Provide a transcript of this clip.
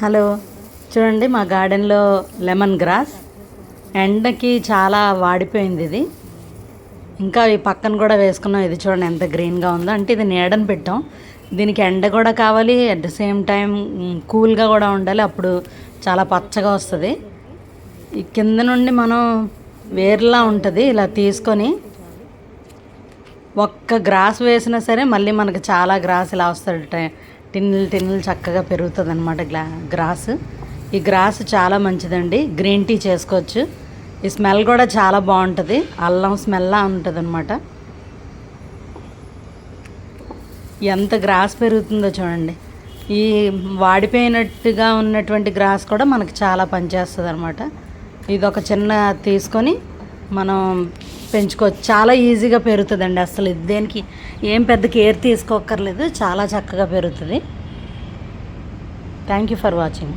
Hello. చూడండి మా గార్డెన్లో లెమన్ గ్రాస్. ఎండకి చాలా వాడిపోయింది ఇది. ఇంకా ఈ పక్కన కూడా వేసుకున్నాం. ఇది చూడండి ఎంత గ్రీన్గా ఉందో. అంటే ఇది నీడని పెట్టాం. దీనికి ఎండ కూడా కావాలి. అట్ ద సేమ్ టైం కూల్గా కూడా ఉండాలి. అప్పుడు చాలా పచ్చగా వస్తుంది. ఈ కింద నుండి మనం వేర్లా ఉంటుంది. ఇలా తీసుకొని ఒక్క గ్రాస్ వేసినా సరే మళ్ళీ మనకు చాలా గ్రాస్ ఇలా వస్తుంది. టిన్నులు టిన్నులు చక్కగా పెరుగుతుంది అనమాట గ్లా గ్రాస్. ఈ గ్రాస్ చాలా మంచిదండి. గ్రీన్ టీ చేసుకోవచ్చు. ఈ స్మెల్ కూడా చాలా బాగుంటుంది. అల్లం స్మెల్లా ఉంటుంది అనమాట ఎంత గ్రాస్ పెరుగుతుందో చూడండి. ఈ వాడిపోయినట్టుగా ఉన్నటువంటి గ్రాస్ కూడా మనకు చాలా పనిచేస్తుంది అనమాట ఇది ఒక చిన్న తీసుకొని మనం పెంచుకోవచ్చు. చాలా ఈజీగా పెరుగుతుందండి అసలు. ఇది దేనికి ఏం పెద్ద కేర్ తీసుకోక్కర్లేదు. చాలా చక్కగా పెరుగుతుంది. Thank you for watching